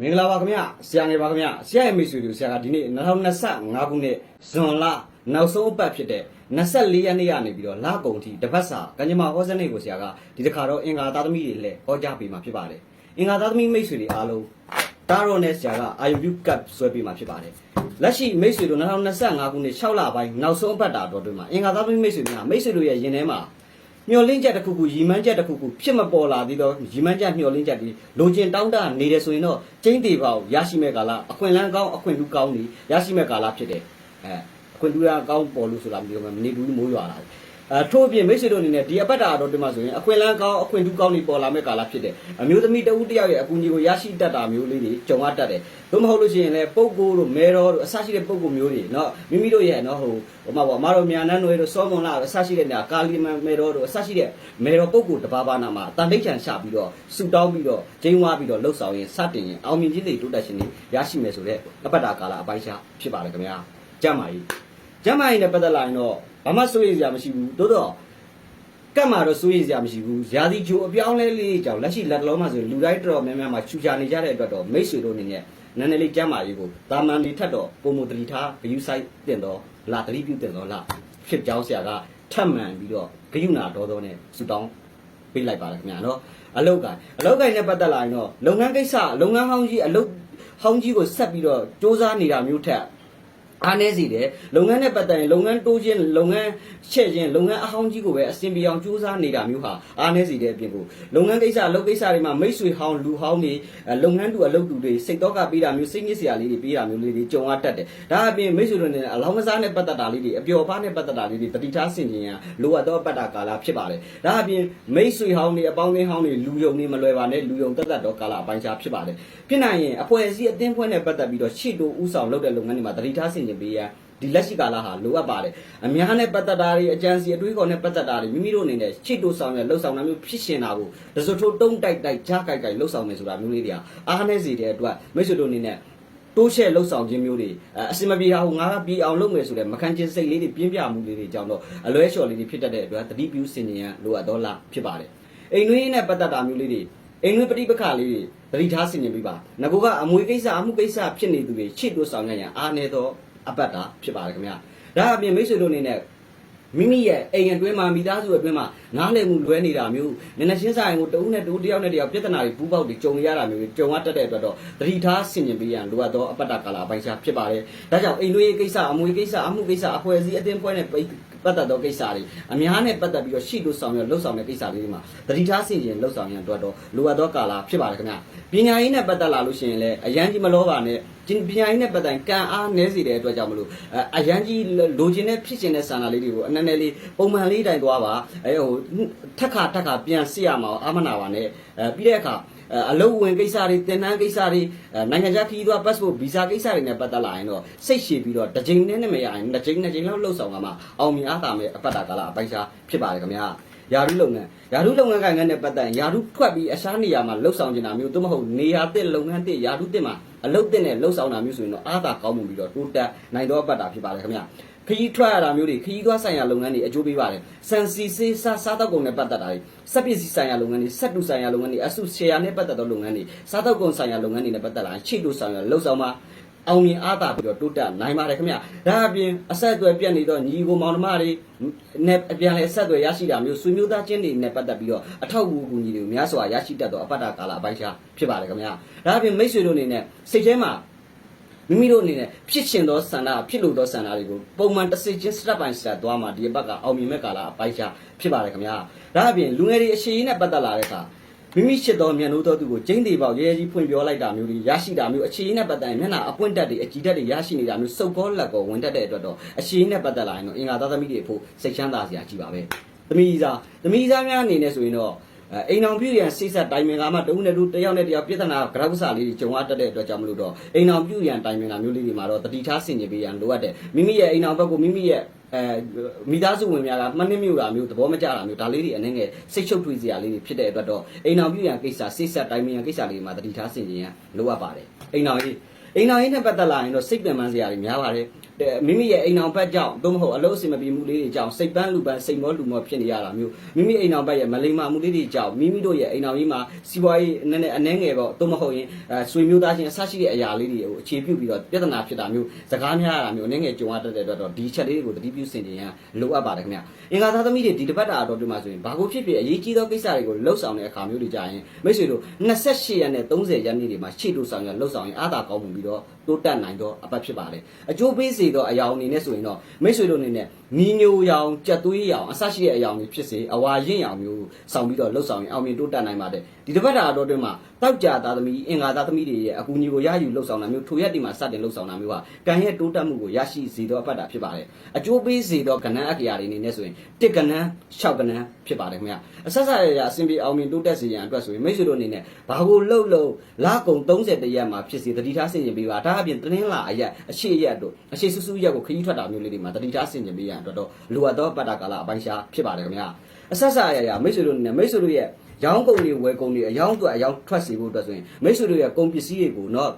မင်္ဂလာပါခင်ဗျဆရာငယ်ပါခင်ဗျဆရာရဲ့မိတ်ဆွေတို့ဆရာကဒီနေ့2025ခုနှစ်ဇွန်လနောက်ဆုံးအပတ်ဖြစ်တဲ့24ရက်နေ့ကနေပြီးတော့လကုန်ထိတပတ်စာကညမဟောစနစ်ကိုဆရာကဒီတစ်ခါတော့အင်္ဂါသားသမီးတွေလည်းဟောကြားပေးမှာဖြစ်ပါတယ်အင်္ဂါသားသမီးမိတ်ဆွေတွေအားလုံးတာရောနဲ့ဆရာကအာယုပြုကပ်ဆွဲပေးမှာဖြစ်ပါတယ်လက်ရှိမိတ်ဆွေတို့2025ခုနှစ်6လပိုင်းနောက်ဆုံးအပတ်တာတော်တွင်မှာအင်္ဂါသားသမီးမိတ်ဆွေတွေကမိတ်ဆွေတို့ရဲ့ရင်ထဲမှာ မျောလင်းချက်တစ်ခုခုရီမန်းချက်တစ်ခုခုဖြစ်မပေါ်လာသေးတော့ရီမန်းချက်မျောလင်းချက်ဒီလိုချင်တောင်းတနေတယ်ဆိုရင်တော့ကျင်းသေးပါကိုရရှိမဲ့ကာလအခွင့်အလန်းကောင်းအခွင့်ထူးကောင်းနေရရှိမဲ့ကာလဖြစ်တယ်အဲအခွင့်ထူးရကောင်းပေါ်လို့ဆိုတာမျိုးပဲမနေဘူးမိုးရွာလာတယ် အဲထို့အပြင်မိတ်ဆွေတို့အနေနဲ့ဒီအပတ်တာတော့ဒီမှာဆိုရင်အခွင့်အလန်းကောင်းအခွင့်ထူးကောင်းနေပေါ်လာမဲ့ကာလဖြစ်တယ်အမျိုးသမီးတဦးတစ်ယောက်ရဲ့အကူအညီကိုရရှိတတ်တာမျိုးလေးတွေကြုံရတတ်တယ်သို့မဟုတ်လို့ရှိရင်လည်းပုပ်ကိုတို့မဲတော်တို့အစရှိတဲ့ပုပ်ကိုမျိုးတွေเนาะမိမိတို့ရဲ့เนาะဟိုဟိုမှာပေါ့အမတို့မြန်နန်းတို့တို့စောမွန်လာအစရှိတဲ့နေရာကာလီမန်မဲတော်တို့အစရှိတဲ့မဲတော်ပုပ်ကိုတပါးပါးနာမှာတန်တိတ်ချန်ရှာပြီးတော့ဆူတောင်းပြီးတော့ကျင်းဝါပြီးတော့လှုပ်ဆောင်ရင်စတင်ရင်အောင်မြင်ခြင်းတွေတိုးတက်ခြင်းတွေရရှိမယ်ဆိုတဲ့အပတ်တာကာလအပိုင်းခြားဖြစ်ပါလေခင်ဗျာကြမ်းပါကြီးကြမ်းပါကြီးနဲ့ပတ်သက်လာရင်တော့ ဘာမှစိုးရိမ်စရာမရှိဘူးတိုးတော့ကတ်မှာတော့စိုးရိမ်စရာမရှိဘူး။ယာဒီဂျိုအပြောင်းလဲလေးကြောင့်လက်ရှိလက်တလုံးမှာဆိုလူတိုင်းတော်တော်များများမှာချူချာနေကြတဲ့အတွက်တော့မိတ်ဆွေတို့အနေနဲ့နည်းနည်းလေးကြမ်းမာရေးကိုတာမန်ဒီထက်တော့ပုံမတတိထား view site တင်တော့လာတတိပြုတင်တော့လာဖြစ်ကြောင်းဆရာကထပ်မှန်ပြီးတော့ဂယုဏတော်တော်နဲ့ဆူတောင်းပေးလိုက်ပါလားခင်ဗျာနော်အလုတ်ကအလုတ်ကိုင်းနဲ့ပတ်သက်လာရင်တော့လုပ်ငန်းကိစ္စလုပ်ငန်းဟောင်းကြီးအလုတ်ဟောင်းကြီးကိုဆက်ပြီးတော့စ조사နေတာမျိုးထက် အားနည်းစီတယ်လုပ်ငန်းနဲ့ပတ်သက်ရင်လုပ်ငန်းတိုးခြင်းလုပ်ငန်းချဲ့ခြင်းလုပ်ငန်းအဟောင်းကြီးကိုပဲအဆင်ပြေအောင်ကြိုးစားနေတာမျိုးဟာအားနည်းစီတဲ့အပြင်ကိုလုပ်ငန်းကိစ္စအလုပ်ကိစ္စတွေမှာမိတ်ဆွေဟောင်းလူဟောင်းတွေအဲလုပ်ငန်းတူအလုပ်တူတွေစိတ်တော့ကပေးတာမျိုးစိတ်ညစ်စရာလေးတွေပေးတာမျိုးလေးတွေကြုံရတတ်တယ်ဒါအပြင်မိတ်ဆွေတို့နဲ့အလောင်းကစားနဲ့ပတ်သက်တာလေးတွေအပျော်ပါးနဲ့ပတ်သက်တာလေးတွေတတိထားဆင်ခြင်ရန်လိုအပ်တော့ပတ်တာကာလဖြစ်ပါတယ်ဒါအပြင်မိတ်ဆွေဟောင်းတွေအပေါင်းအသင်းဟောင်းတွေလူယုံတွေမလွယ်ပါနဲ့လူယုံတက်တက်တော့ကာလအပိုင်းခြားဖြစ်ပါတယ်ဖြစ်နိုင်ရင်အဖွဲ့အစည်းအသင်းဖွဲ့နဲ့ပတ်သက်ပြီးတော့ရှေ့တိုးဥဆောင်လုပ်တဲ့လုပ်ငန်းတွေမှာတတိထားဆင်ခြင်ပေးရန်ဒီလက်ရှိကာလဟာလိုအပ်ပါတယ်အများနဲ့ပတ်သက်တာတွေအကြံစီအတွေးခေါ်နဲ့ပတ်သက်တာတွေမိမိတို့အနေနဲ့ချစ်တူဆောင်ရလှုပ်ဆောင်တာမျိုးဖြစ်ရှင်တာကိုတစွတ်ထိုးတုံးတိုက်တိုက်ကြားကြိုက်ကြိုက်လှုပ်ဆောင်မယ်ဆိုတာမျိုးလေးတွေကအားနည်းစေတဲ့အတွက်မိတ်ဆွေတို့အနေနဲ့တိုးချဲ့လှုပ်ဆောင်ခြင်းမျိုးတွေအဲအစင်မပြေအောင်ငါကပြေအောင်လုပ်မယ်ဆိုတဲ့မခံချင်းစိတ်လေးတွေပြင်းပြမှုလေးတွေကြောင့်တော့အလွဲလျှော်လေးတွေဖြစ်တတ်တဲ့အတွက်တတိပြုစင်ကြင်ရလိုအပ်တော့လားဖြစ်ပါတယ်အိမ်တွင်းနဲ့ပတ်သက်တာမျိုးလေးတွေအိမ်တွင်းပဋိပက္ခလေးတွေတတိထားဆင်ခြင်ပြီးပါငါကအမွေကိစ္စအမှုကိစ္စဖြစ်နေသူတွေချစ်တူဆောင်ရရန်အားနည်းတော့ အပတ်တာဖြစ်ပါတယ်ခင်ဗျာဒါအပြင်မိတ်ဆွေတို့အနေနဲ့မိမိရဲ့အိမ်အတွင်းမှာမိသားစုအတွင်းမှာနားလည်မှုလွဲနေတာမျိုးနည်းနည်းချင်းဆိုင်ကိုတဦးနဲ့တဦးတယောက်နဲ့တယောက်ပြဿနာတွေပူးပေါက်တွေကြုံရတာမျိုးတွေကြုံရတတ်တဲ့အတွက်တော့တတိထားဆင်ញင်ပေးရန်လိုအပ်သောအပတ်တာကာလအပိုင်းခြားဖြစ်ပါတယ်ဒါကြောင့်အိမ်တွေကိစ္စအမွေကိစ္စအမှုကိစ္စအဖွဲ့အစည်းအတင်းပွဲနဲ့ပတ်သက်သောကိစ္စတွေအများနဲ့ပတ်သက်ပြီးတော့ရှိလို့ဆောင်ရလှုပ်ဆောင်တဲ့ကိစ္စလေးတွေမှာတတိထားဆင်ញင်လှုပ်ဆောင်ရန်အတွက်တော့လိုအပ်သောကာလဖြစ်ပါတယ်ခင်ဗျာပညာရေးနဲ့ပတ်သက်လာလို့ရှိရင်လည်းအရန်ကြီးမလောပါနဲ့ ဒီပညာရေးနဲ့ပတ်သက်ရင်ကံအားနည်းစေတဲ့အတွက်ကြောင့်မလို့အအရန်ကြီးလိုချင်တဲ့ဖြစ်ချင်တဲ့ဆန္ဒလေးတွေကိုအနည်းနည်းလေးပုံမှန်လေးတိုင်သွားပါအဲဟိုထက်ခါထက်ခါပြန်စစ်ရမှာအာမနာပါနဲ့အဲပြီးတဲ့အခါအဲအလုပ်ဝင်ကိစ္စတွေတင်တန်းကိစ္စတွေအဲနိုင်ငံခြားခရီးသွား passport visa ကိစ္စတွေနဲ့ပတ်သက်လာရင်တော့စိတ်ရှည်ပြီးတော့တစ်ချိန်နဲ့နဲ့မရရင်တစ်ချိန်နှစ်ချိန်လောက်လှုပ်ဆောင်ကမှအောင်မြင်အားသာမဲ့အပတ်တာကာလအပိုင်ရှားဖြစ်ပါတယ်ခင်ဗျာ ယာရုလုပ်ငန်းယာရုလုပ်ငန်းကိုင်ငန်းနဲ့ပတ်သက်ရင်ယာရုထွက်ပြီးအရှားနေရာမှာလှုပ်ဆောင်နေတာမျိုးသို့မဟုတ်နေရာတစ်လုပ်ငန်းတစ်ယာရုတစ်မှာအလုပ်တစ်နဲ့လှုပ်ဆောင်တာမျိုးဆိုရင်တော့အားသာကောင်းမှုပြီးတော့တိုးတက်နိုင်တော့အပတ်တာဖြစ်ပါတယ်ခင်ဗျာခရီးထွက်ရတာမျိုးတွေခရီးသွားဆိုင်ရာလုပ်ငန်းတွေအကျိုးပေးပါတယ်စံစီစေးစားစားတော့ကုန်နဲ့ပတ်သက်တာတွေစက်ပစ္စည်းဆိုင်ရာလုပ်ငန်းတွေစက်တူဆိုင်ရာလုပ်ငန်းတွေအစုရှယ်ယာနဲ့ပတ်သက်သောလုပ်ငန်းတွေစားတော့ကုန်ဆိုင်ရာလုပ်ငန်းတွေနဲ့ပတ်သက်လာရင်ချိတ်တူဆိုင်ရာလှုပ်ဆောင်မှာ အောင်မြင်အားသာပြီးတော့တိုးတက်နိုင်ပါတယ်ခင်ဗျဒါအပြင်အဆက်အသွယ်ပြတ်နေတော့ညီကိုမောင်နှမတွေနဲ့အပြန်လဲအဆက်အသွယ်ရရှိတာမျိုးဆွေမျိုးသားချင်းတွေနဲ့ပတ်သက်ပြီးတော့အထောက်အကူအကူညီတွေကိုများစွာရရှိတတ်သောအပတ်တာကာလအပိုင်းခြားဖြစ်ပါတယ်ခင်ဗျဒါအပြင်မိတ်ဆွေတို့အနေနဲ့စိတ်ထဲမှာမိမိတို့အနေနဲ့ဖြစ်ရှင်သောဆန္ဒဖြစ်လို့သောဆန္ဒတွေကိုပုံမှန်တစ်စိချင်း step by step သွားမှာဒီအပတ်ကအောင်မြင်မဲ့ကာလအပိုင်းခြားဖြစ်ပါတယ်ခင်ဗျာဒါအပြင်လူငယ်တွေအရှိန်နဲ့ပတ်သက်လာတဲ့အခါ မိမိရှိသောမြန်လို့သောသူကိုကျင်းသေးပေါက်ရဲရဲကြီးဖွင့်ပြောလိုက်တာမျိုးတွေရရှိတာမျိုးအခြေအနေနဲ့ပတ်သက်ရင်မျက်နှာအပွင့်တက်တွေအကြည်တက်တွေရရှိနေတာမျိုးစုပ်ကောလက်ကောဝင်တက်တဲ့အတွက်တော့အခြေအနေနဲ့ပတ်သက်လာရင်တော့အင်္ဂါသားသမီးတွေအဖို့စိတ်ချမ်းသာစရာကြီးပါပဲသမီးစားသမီးစားများအနေနဲ့ဆိုရင်တော့အဲအိမ်အောင်ပြုရန်စိတ်ဆက်တိုင်ပင်ကမှတဦးနဲ့တူတယောက်နဲ့တယောက်ပြဿနာဂရကုစာလေးတွေကြုံရတတ်တဲ့အတွက်ကြောင့်မလို့တော့အိမ်အောင်ပြုရန်တိုင်ပင်တာမျိုးလေးတွေမှာတော့တတိထားဆင်ခြင်ပေးရန်လိုအပ်တယ်မိမိရဲ့အိမ်အောင်ဘက်ကိုမိမိရဲ့ အဲမိသားစုဝင်များကမှတ်နှမြူတာမျိုးသဘောမကျတာမျိုးဒါလေးတွေအနေငယ်စိတ်ချုပ်ထွေးစရာလေးတွေဖြစ်တဲ့အတွက်တော့အိမ်အောင်ပြုရန်ကိစ္စစိတ်ဆက်တိုင်ပင်ရန်ကိစ္စလေးတွေမှာတတိထားဆင်ခြင်ရန်လိုအပ်ပါတယ်အိမ်အောင်ကြီး အိမ်အောင်ရေးနဲ့ပတ်သက်လာရင်တော့စိတ်ပင်ပန်းစရာတွေများပါတယ်တဲ့မိမိရဲ့အိမ်အောင်ဘက်ကြောင့်သို့မဟုတ်အလုပ်အဆင်မပြေမှုလေးတွေကြောင့်စိတ်ပန်းလူပန်းစိတ်မောလူမောဖြစ်နေရတာမျိုးမိမိအိမ်အောင်ဘက်ရဲ့မလိမ္မာမှုလေးတွေကြောင့်မိမိတို့ရဲ့အိမ်အောင်ရေးမှာစီးပွားရေးနည်းနည်းအနှဲငယ်ပေါ့သို့မဟုတ်ရင်အဲဆွေမျိုးသားချင်းအဆရှိတဲ့အရာလေးတွေကိုအခြေပြုပြီးတော့ပြဿနာဖြစ်တာမျိုးစကားများရတာမျိုးအနှဲငယ်ကြုံရတတ်တဲ့အတွက်တော့ဒီချက်လေးတွေကိုတတိပြုစင်တင်ရန်လိုအပ်ပါတယ်ခင်ဗျအင်္ဂါသားသမီးတွေဒီတစ်ပတ်တာအတော်ဒီမှာဆိုရင်ဘာကိုဖြစ်ဖြစ်အရေးကြီးသောကိစ္စတွေကိုလှုပ်ဆောင်တဲ့အခါမျိုးတွေကြရင်မိတ်ဆွေတို့28ရက်နဲ့30ရက်နေ့တွေမှာရှေ့တို့ဆောင်ရလှုပ်ဆောင်ရင်အားသာကောင်းမှုပြီးတော့တိုးတက်နိုင်တော့အပတ်ဖြစ်ပါတယ်အကျိုးပေးစေသောအရာအနေနဲ့ဆိုရင်တော့မိတ်ဆွေတို့အနေနဲ့မီညိုရောင်ကြက်သွေးရောင်အဆရှိတဲ့အရာတွေဖြစ်စေအဝါရင့်ရောင်မျိုးဆောင်ပြီးတော့လှုပ်ဆောင်ရင်အောင်မြင်တိုးတက်နိုင်ပါတယ် ဒီတစ်ပတ်တာအတော်တွင်းမှာတောက်ကြသားသမီးအင်္ဂါသားသမီးတွေရဲ့အကူအညီကိုရယူလှုပ်ဆောင်တာမျိုးထိုရက်ဒီမှာစတင်လှုပ်ဆောင်တာမျိုးဟာကံရဲ့တိုးတက်မှုကိုရရှိစေသောအပတ်တာဖြစ်ပါတယ်အကျိုးပေးစေသောကဏ္ဍအက္ခရာတွေအနေနဲ့ဆိုရင်တစ်ကဏ္ဍ၆ကဏ္ဍဖြစ်ပါတယ်ခင်ဗျအဆက်ဆက်ရရအစဉ်ပြေအောင်မြင်တိုးတက်စေရန်အတွက်ဆိုရင်မိတ်ဆွေတို့အနေနဲ့ဘာကိုလှုပ်လှုပ်လာကုံ30ရက်မှာဖြစ်စေတတိထားဆင်ကျင်ပေးပါဒါအပြင်တင်းလာအရက်အရှိရက်တို့အရှိဆူဆူရက်ကိုခရီးထွက်တာမျိုးလေးတွေမှာတတိထားဆင်ကျင်ပေးရန်အတွက်တော့လိုအပ်သောပတ်တာကာလအပိုင်းရှားဖြစ်ပါတယ်ခင်ဗျအဆက်ဆက်ရရမိတ်ဆွေတို့အနေနဲ့မိတ်ဆွေတို့ရဲ့ ရောင်းကုန်တွေဝယ်ကုန်တွေအယောင်းသူအယောင်းထွက်စီဖို့အတွက်ဆိုရင်မိတ်ဆွေတို့ရဲ့ကုန်ပစ္စည်းတွေကိုနော်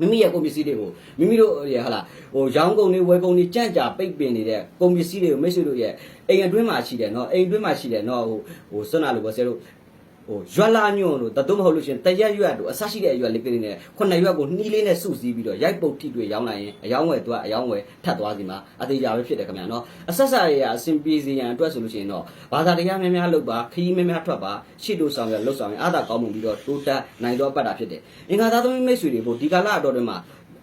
မိမိရဲ့ကုန်ပစ္စည်းတွေကိုမိမိတို့ရဲ့ဟာလာဟိုရောင်းကုန်တွေဝယ်ကုန်တွေကြန့်ကြာပိတ်ပင်နေတဲ့ကုန်ပစ္စည်းတွေကိုမိတ်ဆွေတို့ရဲ့အိမ်အတွင်းမှာရှိတယ်နော်အိမ်အတွင်းမှာရှိတယ်နော်ဟိုဟိုစွန့်နာလို့ပဲဆရာတို့ ဟိုရွက်လာညွန့်တို့တတို့မဟုတ်လို့ရှင်တရက်ရွက်တို့အဆရှိတဲ့အရွက်လေးကလေးနဲ့ခုနှစ်ရွက်ကိုနှီးလေးနဲ့စုစည်းပြီးတော့ရိုက်ပုတ်ထိတွေ့ရောင်းလိုက်ရင်အယောင်းဝယ်သူကအယောင်းဝယ်ထပ်သွားစီမှာအသေးကြပဲဖြစ်တယ်ခင်ဗျာနော်အဆက်စာတွေကအစဉ်ပြေစီရန်အတွက်ဆိုလို့ရှင်တော့ဘာသာတရားများများလုပ်ပါခရီးများများထွက်ပါရှေ့တို့ဆောင်ရလှုပ်ဆောင်ရင်အားသာကောင်းမှုပြီးတော့တိုးတက်နိုင်တော့ပတ်တာဖြစ်တယ်အင်္ဂါသားသမီးမိတ်ဆွေတွေဘို့ဒီကာလအတော်တွေမှာ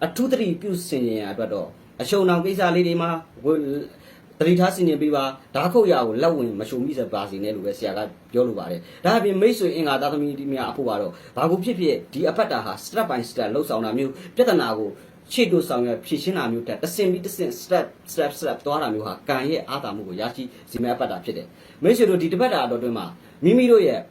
အထူးသတိပြုစင်ရန်အတွက်တော့အရှုံအောင်ကိစ္စလေးတွေမှာ ဝယ်တတိထားစင်ရင်ပေးပါဓာခုတ်ရကိုလက်ဝင်မရှုံမိစပါစီနဲ့လို့ပဲဆရာကပြောလိုပါတယ်ဒါအပြင်မိတ်ဆွေအင်္ဂါသားသမီးများအဖို့ကတော့ဘာကိုဖြစ်ဖြစ်ဒီအဖက်တာဟာ step by step လှုပ်ဆောင်တာမျိုးပြဿနာကိုရှေ့တို့ဆောင်ရဖြည့်ရှင်းတာမျိုးတက်တစ်ဆင့်ပြီးတစ်ဆင့် step step step သွားတာမျိုးဟာကံရဲ့အားသာမှုကိုရရှိစီမံအပတ်တာဖြစ်တယ်မိတ်ဆွေတို့ဒီတစ်ပတ်တာတော့တွင်းမှာမိမိတို့ရဲ့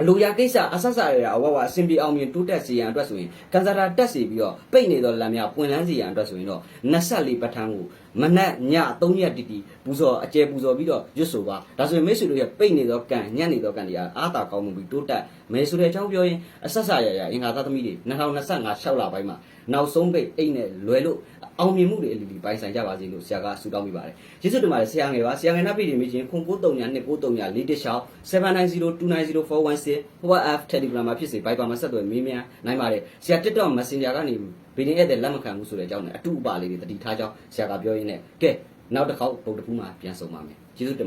အလိုရာကိစ္စအဆက်ဆက်ရအဝဝအစဉ်ပြေအောင်မြင်တိုးတက်စေရန်အတွက်ဆိုရင်ကန်စာတာတက်စီပြီးတော့ပိတ်နေတော့လမ်းများပွင့်လန်းစေရန်အတွက်ဆိုရင်တော့24ပဋ္ဌာန်းကို မနက်ည3ရက်တီတီပူဇော်အကျယ်ပူဇော်ပြီးတော့ရွတ်ဆိုပါဒါဆိုရင်မိတ်ဆွေတို့ရဲ့ပိတ်နေတော့ကံညံ့နေတော့ကံတွေအားသာကောင်းမှုပြီးတိုးတက်မယ်ဆိုတဲ့အကြောင်းပြောရင်အဆက်ဆက်ရရအင်္ဂါသားသမီးတွေ2025 6လပိုင်းမှာနောက်ဆုံးပိတ်အိတ်နဲ့လွယ်လို့အောင်မြင်မှုတွေအလီလီပိုင်းဆိုင်ကြပါစေလို့ဆရာကဆုတောင်းမိပါတယ်ကျေးဇူးတင်ပါတယ်ဆရာငယ်ပါဆရာငယ်နောက်ပြည်နေမိချင်းခွန်93ည293ည4ရှောင်း7902904116 WhatsApp Telegram မှာဖြစ်စေ Viber မှာဆက်သွယ်မေးမြန်းနိုင်ပါတယ်ဆရာ TikTok Messenger ကနေ ဗီဒီယိုတဲ့လက်မခံဘူးဆိုတဲ့အကြောင်းနဲ့အတူအပါလေးတွေတတိထားကြောင်းဆရာကပြောရင်းနဲ့ကဲနောက်တစ်ခေါက်ဗုဒ္ဓဖူးမှာပြန်ဆုံပါမယ်ကျေးဇူးတင်ပါ